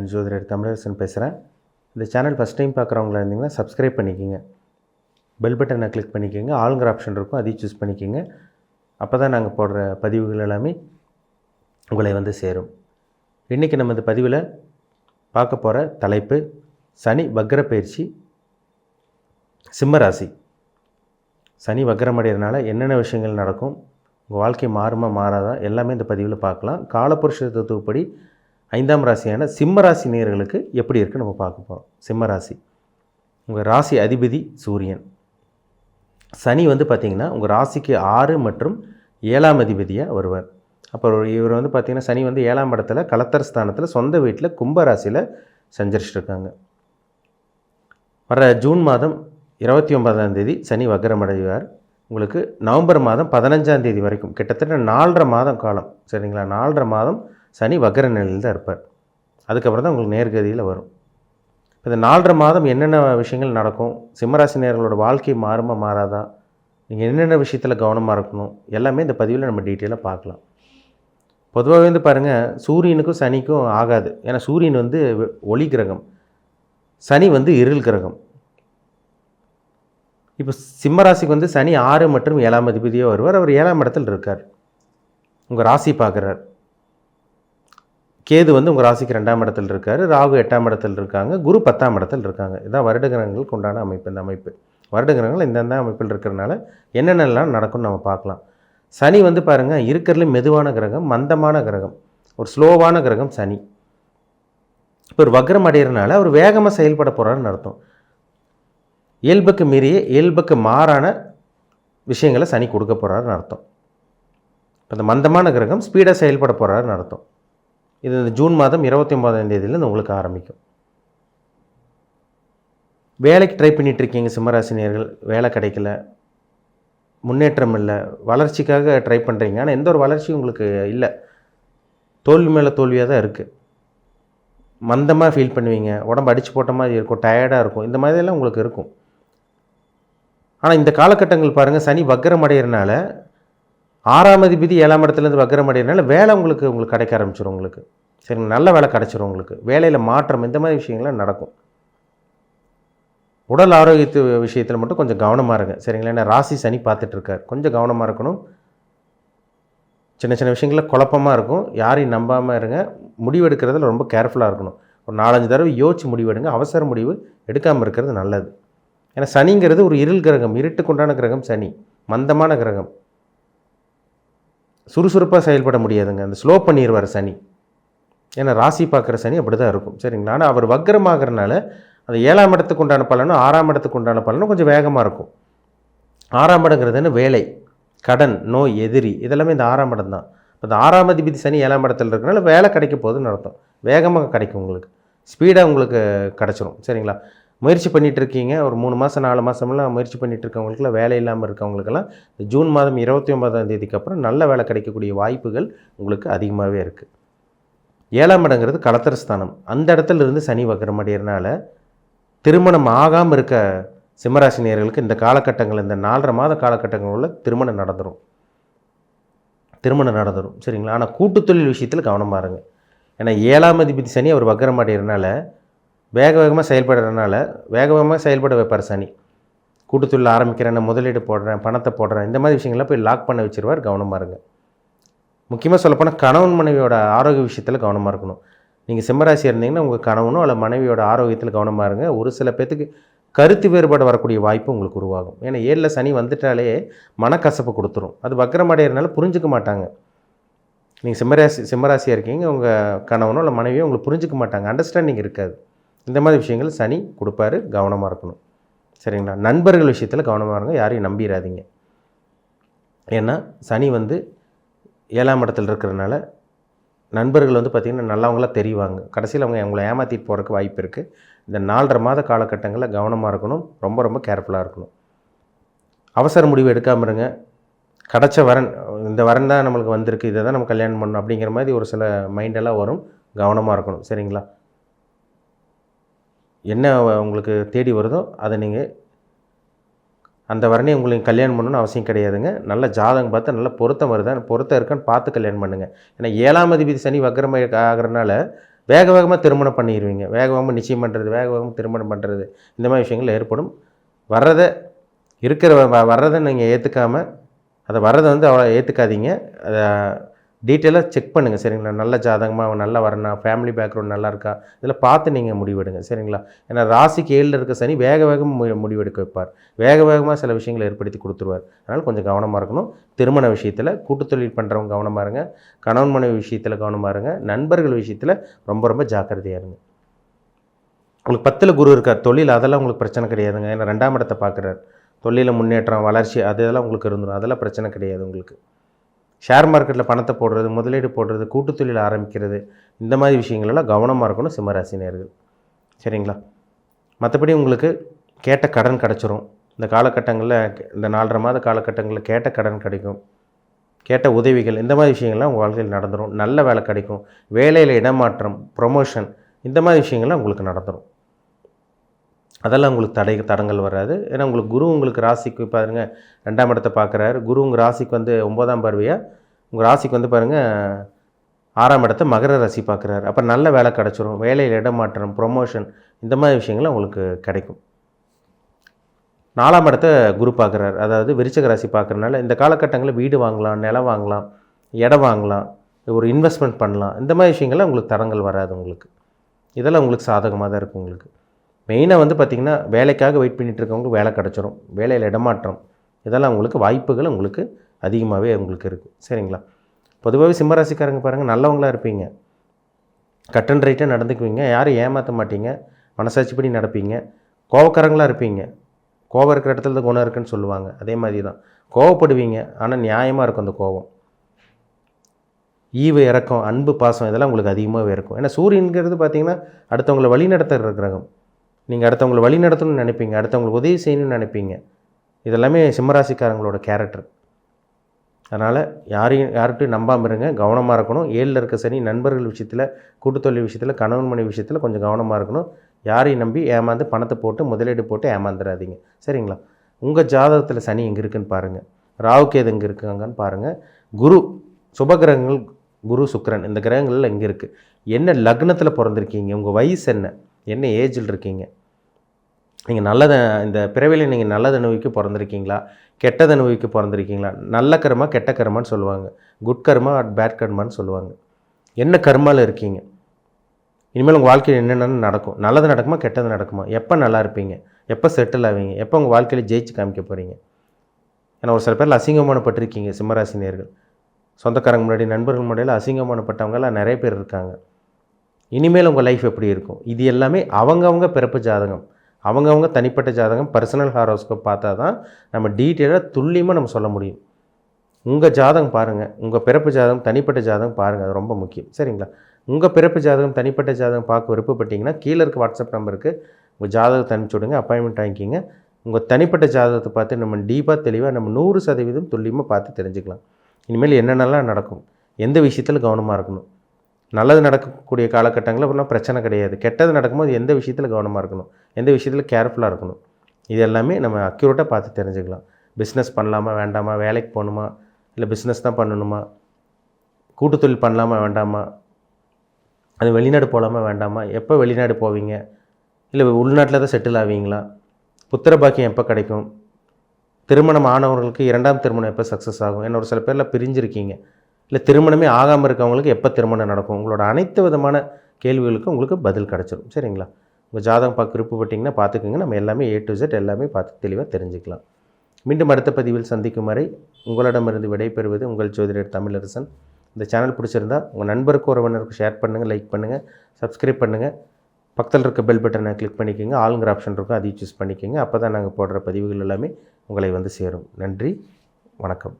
நான் ஜோதிடர் தமிழரசன் பேசுகிறேன். இந்த சேனல் ஃபஸ்ட் டைம் பார்க்குறவங்களா இருந்தீங்கன்னா சப்ஸ்கிரைப் பண்ணிக்கோங்க. பெல் பட்டனை கிளிக் பண்ணிக்கோங்க. ஆளுங்கிற ஆப்ஷன் இருக்கும் அதையும் சூஸ் பண்ணிக்கோங்க. அப்போ தான் நாங்கள் போடுற பதிவுகள் எல்லாமே உங்களை வந்து சேரும். இன்றைக்கி நம்ம இந்த பதிவில் பார்க்க போகிற தலைப்பு சனி வக்ர பயிற்சி சிம்மராசி சனி வக்ரமடைகிறதுனால என்னென்ன விஷயங்கள் நடக்கும் உங்கள் வாழ்க்கை மாறுமா மாறாதா எல்லாமே இந்த பதிவில் பார்க்கலாம். காலப்புருஷ தத்துவப்படி ஐந்தாம் ராசியான சிம்ம ராசி நேர்களுக்கு எப்படி இருக்குன்னு நம்ம பார்க்க போகிறோம் சிம்ம ராசி. உங்கள் ராசி அதிபதி சூரியன். சனி வந்து பார்த்திங்கன்னா உங்கள் ராசிக்கு ஆறு மற்றும் ஏழாம் அதிபதியாக வருவார். அப்போ இவர் வந்து பார்த்திங்கன்னா சனி வந்து ஏழாம் இடத்துல கலத்தர் ஸ்தானத்தில் சொந்த வீட்டில் கும்ப ராசியில் சஞ்சரிச்சிட்ருக்காங்க வர ஜூன் மாதம் இருபத்தி ஒன்பதாம் தேதி சனி வக்ரமடைவார். உங்களுக்கு நவம்பர் மாதம் பதினஞ்சாம் தேதி வரைக்கும் கிட்டத்தட்ட நாலரை மாதம் காலம் சரிங்களா? நாலரை மாதம் சனி வக்ர நிலையில் தான் இருப்பார். அதுக்கப்புறம் தான் உங்களுக்கு நேர்கதியில் வரும். இந்த நாலரை மாதம் என்னென்ன விஷயங்கள் நடக்கும்? சிம்மராசி நேர்களோட வாழ்க்கை மாறுமா மாறாதா? நீங்கள் என்னென்ன விஷயத்தில் கவனமாக இருக்கணும்? எல்லாமே இந்த பதிவில் நம்ம டீட்டெயிலாக பார்க்கலாம். பொதுவாகவே வந்து பாருங்கள் சூரியனுக்கும் சனிக்கும் ஆகாது. ஏன்னா சூரியன் வந்து ஒளி கிரகம். சனி வந்து இருள் கிரகம். இப்போ சிம்மராசிக்கு வந்து சனி ஆறு மற்றும் ஏழாம் அதிபதியாக வருவார். அவர் ஏழாம் இடத்தில் இருக்கார். உங்கள் ராசி பார்க்குறார். கேது வந்து உங்கள் ராசிக்கு ரெண்டாம் இடத்தில் இருக்கார் ராகு எட்டாம் இடத்தில் இருக்காங்க குரு பத்தாம் இடத்தில் இருக்காங்க. இதான் வருட கிரகங்களுக்கு உண்டான அமைப்பு இந்த அமைப்பு. வருட கிரகங்கள் இந்தந்த அமைப்பில் இருக்கிறனால என்னென்னலாம் நடக்கும்னு நம்ம பார்க்கலாம். சனி வந்து பாருங்கள் இருக்கிறதுல மெதுவான கிரகம் மந்தமான கிரகம். ஒரு ஸ்லோவான கிரகம் சனி. இப்போ ஒரு வக்ரம் அடைகிறனால அவர் வேகமாக செயல்பட போகிறாருன்னு அர்த்தம். இயல்புக்கு மீறிய இயல்புக்கு மாறான விஷயங்களை சனி கொடுக்க போகிறாருன்னு அர்த்தம். இப்போ அந்த மந்தமான கிரகம் ஸ்பீடாக செயல்பட போகிறாருன்னு அர்த்தம். இது இந்த ஜூன் மாதம் இருபத்தி ஒன்பதாம் தேதியிலேருந்து உங்களுக்கு ஆரம்பிக்கும். வேலைக்கு ட்ரை பண்ணிகிட்ருக்கீங்க சிம்மராசினியர்கள். வேலை கிடைக்கல. முன்னேற்றம் இல்லை. வளர்ச்சிக்காக ட்ரை பண்ணுறீங்க ஆனால் எந்த ஒரு வளர்ச்சியும் உங்களுக்கு இல்லை. தோல்வி மேலே தோல்வியாக தான் இருக்குது மந்தமாக ஃபீல் பண்ணுவீங்க. உடம்பு அடித்து போட்ட மாதிரி இருக்கும். டயர்டாக இருக்கும். இந்த மாதிரியெல்லாம் உங்களுக்கு இருக்கும். ஆனால் இந்த காலகட்டங்கள் பாருங்கள் சனி வக்கரம் அடைகிறனால ஆறாம் அதிபதி ஏழாம் இடத்துலேருந்து வக்கரம் அடைகிறனால வேலை உங்களுக்கு உங்களுக்கு கிடைக்க ஆரம்பிச்சிடும் உங்களுக்கு. சரி நல்ல வேலை கிடச்சிரும் உங்களுக்கு. வேலையில் மாற்றம் இந்த மாதிரி விஷயங்கள்லாம் நடக்கும். உடல் ஆரோக்கியத்து விஷயத்தில் மட்டும் கொஞ்சம் கவனமாக இருங்க. சரிங்களா? ஏன்னா ராசி சனி பார்த்துட்ருக்கார். கொஞ்சம் கவனமாக இருக்கணும். சின்ன சின்ன விஷயங்களில் குழப்பமாக இருக்கும். யாரையும் நம்பாமல் இருங்க. முடிவெடுக்கிறதுல ரொம்ப கேர்ஃபுல்லாக இருக்கணும். ஒரு நாலஞ்சு தடவை யோசிச்சு முடிவெடுங்க அவசர முடிவு எடுக்காமல் இருக்கிறது நல்லது. ஏன்னா சனிங்கிறது ஒரு இருள் கிரகம். இருட்டுக்குண்டான கிரகம் சனி. மந்தமான கிரகம். சுறுசுறுப்பாக செயல்பட முடியாதுங்க. அந்த ஸ்லோ பண்ணிடுவார் சனி. ஏன்னா ராசி பார்க்குற சனி அப்படி தான் இருக்கும். சரிங்களா? ஆனால் அவர் வக்கரமாகறனால அந்த ஏழாம் இடத்துக்கு உண்டான பலனும் ஆறாம் இடத்துக்கு உண்டான பலனும் கொஞ்சம் வேகமாக இருக்கும். ஆறாம் இடங்கிறதுன்னு வேலை கடன் நோய் எதிரி. இதெல்லாமே இந்த ஆறாம் இடம் தான். இந்த ஆறாம் அதிபதி சனி ஏழாம் இடத்துல இருக்கிறனால வேலை கிடைக்க போகுதுன்னு அர்த்தம். வேகமாக கிடைக்கும் உங்களுக்கு. ஸ்பீடாக உங்களுக்கு கிடச்சிரும். சரிங்களா? முயற்சி பண்ணிகிட்டு இருக்கீங்க ஒரு மூணு மாதம் நாலு மாதமெல்லாம் முயற்சி பண்ணிகிட்டு இருக்கவங்களுக்குலாம் வேலை இல்லாமல் இருக்கவங்களுக்கெல்லாம் ஜூன் மாதம் இருபத்தி ஒன்பதாம் தேதிக்கு அப்புறம் நல்ல வேலை கிடைக்கக்கூடிய வாய்ப்புகள் உங்களுக்கு அதிகமாகவே இருக்குது ஏழாம் இடங்கிறது கலத்தர ஸ்தானம். அந்த இடத்துல இருந்து சனி வக்கரமடைகிறனால திருமணம் ஆகாமல் இருக்க சிம்மராசி நேர்களுக்கு இந்த காலகட்டங்கள் இந்த நாலரை மாத காலகட்டங்களில் திருமணம் நடந்துடும் திருமணம் நடந்துடும் சரிங்களா? ஆனால் கூட்டுத்தொழில் விஷயத்தில் கவனமாக இருங்க. ஏன்னா ஏழாம் அதிபதி சனி அவர் வக்கரமாடைகிறனால வேக வேகமாக செயல்படுறதுனால வேக வேகமாக செயல்பட வைப்பார் சனி. கூட்டுத்தொழில் ஆரம்பிக்கிறேன் முதலீடு போடுறேன் பணத்தை போடுறேன் இந்த மாதிரி விஷயங்கள்லாம் போய் லாக் பண்ண வச்சிருவார் கவனமாக இருங்க. முக்கியமாக சொல்லப்போனால் கணவன் மனைவியோட ஆரோக்கிய விஷயத்தில் கவனமாக இருக்கணும். நீங்கள் சிம்மராசி இருந்தீங்கன்னா உங்கள் கணவனோ அல்ல மனைவியோட ஆரோக்கியத்தில் கவனமாக இருங்க. ஒரு சில பேர்த்துக்கு கருத்து வேறுபாடு வரக்கூடிய வாய்ப்பு உங்களுக்கு உருவாகும். ஏன்னா ஏழில் சனி வந்துட்டாலே மனக்கசப்பு கொடுத்துரும். அது வக்கரமடைகிறதுனால புரிஞ்சுக்க மாட்டாங்க. நீங்கள் சிம்மராசி சிம்மராசியாக இருக்கீங்க உங்கள் கணவனோ இல்லை மனைவியோ உங்களுக்கு புரிஞ்சுக்க மாட்டாங்க. அண்டர்ஸ்டாண்டிங் இருக்காது. இந்த மாதிரி விஷயங்கள் சனி கொடுப்பாரு கவனமாக இருக்கணும். சரிங்களா? நண்பர்கள் விஷயத்தில் கவனமாக இருங்க யாரையும் நம்பிடாதீங்க ஏன்னா சனி வந்து ஏழாம் இடத்துல இருக்கிறனால நண்பர்கள் வந்து பார்த்திங்கன்னா நல்லவங்களாக தெரிவாங்க. கடைசியில் அவங்க அவங்கள ஏமாற்றிட்டு போகிறதுக்கு வாய்ப்பு இருக்குது இந்த நாலரை மாத காலகட்டங்களில் கவனமாக இருக்கணும் ரொம்ப ரொம்ப கேர்ஃபுல்லாக இருக்கணும். அவசர முடிவு எடுக்காமல் இருங்க. கிடச்ச வரன் இந்த வரன் தான் நம்மளுக்கு வந்திருக்கு இதை தான் நம்ம கல்யாணம் பண்ணணும் அப்படிங்கிற மாதிரி ஒரு சில மைண்டெல்லாம் வரும். கவனமாக இருக்கணும். சரிங்களா? என்ன உங்களுக்கு தேடி வருதோ அதை நீங்கள் அந்த வரனே உங்களுக்கு கல்யாணம் பண்ணணும்னு அவசியம் கிடையாதுங்க. நல்ல ஜாதகம் பார்த்து நல்ல பொருத்தம் வருதா? பொருத்தம் இருக்கான்னு பார்த்து கல்யாணம் பண்ணுங்கள் ஏன்னா ஏழாம் அதிபதி சனி வக்கரமாக ஆகிறனால வேக வேகமாக திருமணம் பண்ணிடுவீங்க வேக வேகமாக நிச்சயம் பண்ணுறது வேக வேகமாக திருமணம் பண்ணுறது இந்த மாதிரி விஷயங்கள் ஏற்படும். வர்றதை இருக்கிற வ- வர்றதை நீங்கள் ஏற்றுக்காமல் அதை வர்றதை வந்து அவ்வளோ ஏற்றுக்காதீங்க அதை டீட்டெயிலாக செக் பண்ணுங்கள் சரிங்களா? நல்ல ஜாதகமாக அவன் நல்லா வரணும் ஃபேமிலி பேக்ரவுண்ட் நல்லா இருக்கா? இதில் பார்த்து நீங்கள் முடிவெடுங்க சரிங்களா? ஏன்னா ராசிக்கு ஏழில் இருக்க சனி வேக வேகமாக மு- முடிவெடுக்க வைப்பார். வேக வேகமாக சில விஷயங்களை ஏற்படுத்தி கொடுத்துருவார். அதனால் கொஞ்சம் கவனமாக இருக்கணும். திருமண விஷயத்தில் கூட்டுத்தொழில் பண்ணுறவங்க கவனமாக இருங்க. கணவன் மனைவி விஷயத்தில் கவனமாக இருங்க. நண்பர்கள் விஷயத்தில் ரொம்ப ரொம்ப ஜாக்கிரதையாக இருங்க. உங்களுக்கு பத்தில் குரு இருக்கார். தொழில் அதெல்லாம் உங்களுக்கு பிரச்சனை கிடையாதுங்க. ஏன்னா ரெண்டாம் இடத்தை பார்க்குறார். தொழிலில் முன்னேற்றம் வளர்ச்சி அது இதெல்லாம் உங்களுக்கு இருந்துடும் அதெல்லாம் பிரச்சனை கிடையாது உங்களுக்கு. ஷேர் மார்க்கெட்டில் பணத்தை போடுறது முதலீடு போடுறது கூட்டுத்தொழில் ஆரம்பிக்கிறது இந்த மாதிரி விஷயங்களெல்லாம் கவனமாக இருக்கணும் சிம்மராசினியர்கள் சரிங்களா? மற்றபடி உங்களுக்கு கேட்ட கடன் கிடச்சிரும். இந்த காலகட்டங்களில் இந்த நாலரை மாத காலகட்டங்களில் கேட்ட கடன் கிடைக்கும். கேட்ட உதவிகள் இந்த மாதிரி விஷயங்கள்லாம் உங்கள் வாழ்க்கையில் நடந்துடும் நல்ல வேலை கிடைக்கும். வேலையில் இடமாற்றம் ப்ரொமோஷன் இந்த மாதிரி விஷயங்கள்லாம் உங்களுக்கு நடந்துடும் அதெல்லாம் உங்களுக்கு தடை தடங்கள் வராது. ஏன்னா உங்களுக்கு குரு உங்களுக்கு ராசிக்கு பாருங்கள் ரெண்டாம் இடத்தை பார்க்குறாரு. குரு உங்கள் ராசிக்கு வந்து ஒன்பதாம் பார்வையாக உங்கள் ராசிக்கு வந்து பாருங்கள் ஆறாம் இடத்த மகர ராசி பார்க்குறாரு. அப்போ நல்ல வேலை கிடச்சிரும். வேலையில் இடமாற்றம் ப்ரொமோஷன் இந்த மாதிரி விஷயங்கள்லாம் உங்களுக்கு கிடைக்கும். நாலாம் இடத்த குரு பார்க்குறாரு. அதாவது விருச்சக ராசி பார்க்குறனால இந்த காலகட்டங்களில் வீடு வாங்கலாம் நிலம் வாங்கலாம் இடம் வாங்கலாம் ஒரு இன்வெஸ்ட்மெண்ட் பண்ணலாம். இந்த மாதிரி விஷயங்கள்லாம் உங்களுக்கு தடங்கள் வராது உங்களுக்கு. இதெல்லாம் உங்களுக்கு சாதகமாக தான் இருக்கும் உங்களுக்கு. மெயினாக வந்து பார்த்திங்கன்னா வேலைக்காக வெயிட் பண்ணிகிட்டு இருக்கவங்க வேலை கிடச்சிரும். வேலையில் இடமாற்றம். இதெல்லாம் உங்களுக்கு வாய்ப்புகள் உங்களுக்கு அதிகமாகவே உங்களுக்கு இருக்குது சரிங்களா? பொதுவாகவே சிம்மராசிக்காரங்க பாருங்கள் நல்லவங்களா இருப்பீங்க. கட் அண்ட் ரைட்டாக நடந்துக்குவீங்க. யாரும் ஏமாற்ற மாட்டீங்க. மனசாட்சிப்படி நடப்பீங்க. கோவக்காரங்களாக இருப்பீங்க. கோவம் இருக்கிற இடத்துல தான் குணம் இருக்குன்னு சொல்லுவாங்க. அதே மாதிரி தான் கோவப்படுவீங்க. ஆனால் நியாயமாக இருக்கும் அந்த கோவம். ஈவு இறக்கம் அன்பு பாசம் இதெல்லாம் உங்களுக்கு அதிகமாகவே இருக்கும். ஏன்னா சூரியன்கிறது பார்த்தீங்கன்னா அடுத்தவங்களை வழி நடத்துகிற கிரகம். நீங்கள் அடுத்தவங்களை வழி நடத்தணும்னு நினைப்பீங்க அடுத்தவங்களுக்கு உதவி செய்யணும்னு நினைப்பீங்க. இதெல்லாமே சிம்மராசிக்காரங்களோட கேரக்டர் அதனால் யாரையும் யார்கிட்டையும் நம்பாமல் இருங்க கவனமாக இருக்கணும். ஏழில் இருக்க சனி நண்பர்கள் விஷயத்தில் கூட்டுத்தொழில் விஷயத்தில் கணவன் மனைவி விஷயத்தில் கொஞ்சம் கவனமாக இருக்கணும். யாரையும் நம்பி ஏமாந்து பணத்தை போட்டு முதலீடு போட்டு ஏமாந்துடாதீங்க சரிங்களா? உங்கள் ஜாதகத்தில் சனி எங்கே இருக்குன்னு பாருங்கள் ராவுகேது எங்கே இருக்காங்கன்னு பாருங்கள் குரு சுபகிரகங்கள் குரு சுக்கரன் இந்த கிரகங்களில் எங்கே இருக்குது என்ன லக்னத்தில் பிறந்திருக்கீங்க? உங்கள் வயசு என்ன? என்ன ஏஜில் இருக்கீங்க? நீங்கள் நல்லதை இந்த பிறவியில் நீங்கள் நல்லது அனுபவிக்க பிறந்திருக்கீங்களா? கெட்டது அனுபவிக்க பிறந்திருக்கீங்களா? நல்ல கர்மா கெட்ட கர்மான்னு சொல்லுவாங்க. குட் கர்மா அட் பேட் கர்மான்னு சொல்லுவாங்க. என்ன கர்மாவில் இருக்கீங்க? இனிமேல் உங்கள் வாழ்க்கையில் என்னென்ன நடக்கும்? நல்லது நடக்குமா கெட்டது நடக்குமா? எப்போ நல்லா இருப்பீங்க? எப்போ செட்டில் ஆவீங்க? எப்போ உங்கள் வாழ்க்கையில் ஜெயிச்சு காமிக்க போகிறீங்க ஏன்னா ஒரு சில பேரில் அசிங்கமானப்பட்டிருக்கீங்க சிம்மராசினியர்கள். சொந்தக்காரங்க முன்னாடி நண்பர்கள் முன்னாடியில் அசிங்கமானப்பட்டவங்களாம் நிறைய பேர் இருக்காங்க. இனிமேல் உங்கள் லைஃப் எப்படி இருக்கும்? இது எல்லாமே அவங்கவுங்க பிறப்பு ஜாதகம். அவங்கவுங்க தனிப்பட்ட ஜாதகம் பர்சனல் ஹாரோஸ்கோப் பார்த்தா தான் நம்ம டீட்டெயிலாக துல்லியமாக நம்ம சொல்ல முடியும். உங்கள் ஜாதகம் பாருங்கள் உங்கள் பிறப்பு ஜாதகம் தனிப்பட்ட ஜாதகம் பாருங்கள் அது ரொம்ப முக்கியம். சரிங்களா? உங்கள் பிறப்பு ஜாதகம் தனிப்பட்ட ஜாதகம் பார்க்க விருப்பப்பட்டீங்கன்னா கீழே இருக்க வாட்ஸ்அப் நம்பருக்கு உங்கள் ஜாதகத்தை அனுப்பிச்சி விடுங்க. அப்பாயின்மெண்ட் வாங்கிக்கிங்க. உங்கள் தனிப்பட்ட ஜாதகத்தை பார்த்து நம்ம டீப்பாக தெளிவாக நம்ம நூறு சதவீதம் துல்லியமாக பார்த்து தெரிஞ்சுக்கலாம். இனிமேல் என்னென்னலாம் நடக்கும்? எந்த விஷயத்தில் கவனமாக இருக்கணும்? நல்லது நடக்கக்கூடிய காலகட்டங்களில் அப்படிலாம் பிரச்சனை கிடையாது. கெட்டது நடக்கும்போது எந்த விஷயத்தில் கவனமாக இருக்கணும்? எந்த விஷயத்தில் கேர்ஃபுல்லாக இருக்கணும்? இது எல்லாமே நம்ம அக்யூரேட்டாக பார்த்து தெரிஞ்சுக்கலாம். பிஸ்னஸ் பண்ணலாமா வேண்டாமா? வேலைக்கு போகணுமா? இல்லை பிஸ்னஸ் தான் பண்ணணுமா? கூட்டுத்தொழில் பண்ணலாமா வேண்டாமா? அது வெளிநாடு போகலாமா வேண்டாமா? எப்போ வெளிநாடு போவீங்க? இல்லை உள்நாட்டில் தான் செட்டில் ஆவீங்களா? புத்திர பாக்கியம் எப்போ கிடைக்கும்? திருமணம் ஆனவர்களுக்கு இரண்டாம் திருமணம் எப்போ சக்ஸஸ் ஆகும்? என்ன ஒரு சில பேரில் பிரிஞ்சிருக்கீங்க. இல்லை திருமணமே ஆகாமல் இருக்கவங்களுக்கு எப்போ திருமணம் நடக்கும்? உங்களோட அனைத்து விதமான கேள்விகளுக்கும் உங்களுக்கு பதில் கிடச்சிரும். சரிங்களா? உங்கள் ஜாதகம் பார்க்க விருப்பப்பட்டிங்கன்னா பார்த்துக்குங்க நம்ம எல்லாமே ஏ டு ஜெட் எல்லாமே பார்த்து தெளிவாக தெரிஞ்சுக்கலாம். மீண்டும் அடுத்த பதிவில் சந்திக்கும் வரை உங்களிடமிருந்து விடைபெறுவது உங்கள் ஜோதிடர் தமிழரசன். இந்த சேனல் பிடிச்சிருந்தா உங்கள் நண்பருக்கு உறவினருக்கு ஷேர் பண்ணுங்கள் லைக் பண்ணுங்கள் சப்ஸ்கிரைப் பண்ணுங்கள் பக்கத்தில் இருக்க பெல் பட்டனை கிளிக் பண்ணிக்கோங்க. ஆளுங்கிற ஆப்ஷன் இருக்கும். அதையும் சூஸ் பண்ணிக்கோங்க. அப்போ தான் நாங்கள் போடுற பதிவுகள் எல்லாமே உங்களை வந்து சேரும். நன்றி. வணக்கம்.